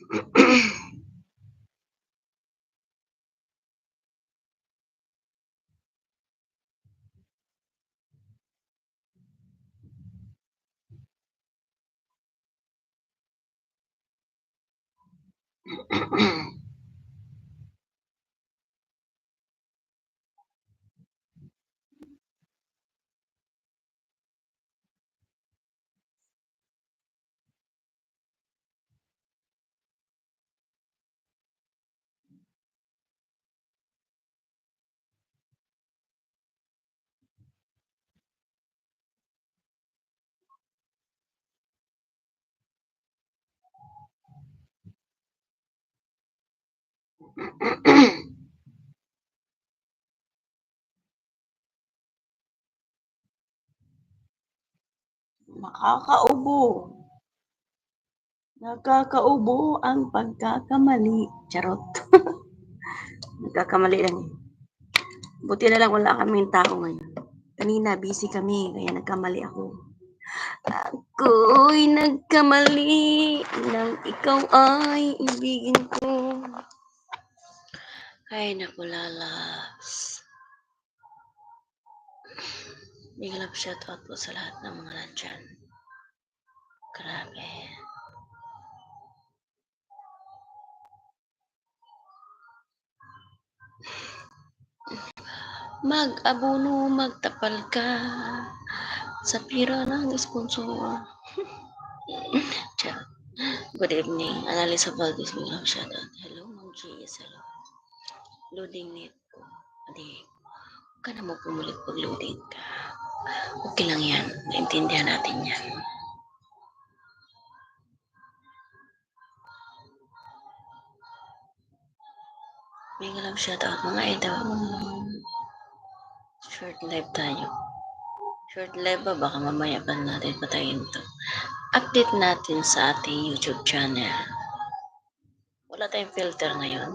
Mm-hmm. Nakakaubo. Nakakaubo ang pagkakamali. Charot. Nagkakamali lang eh. Buti na lang wala kaming tao ngayon. Kanina busy kami kaya nagkamali ako. Ako'y nagkamali nang ikaw ay ibigin ko. Ay naku lalas. Big love shoutout po sa lahat ng mga nandyan. Grabe. Mag-abono, magtapal ka sa pira ng sponsor. Good evening. Analisa Valdez, big love. Hello, Ma'am G.S. Hello. Loading net ko. Adi, huwag ka na mo pumulit pag loading ka. Okay lang yan. Naintindihan natin yan. Big love shoutout mga idol. Short live tayo. Short live ba? Baka mamaya pa natin patayin to. Update natin sa ating YouTube channel. Wala tayong filter ngayon.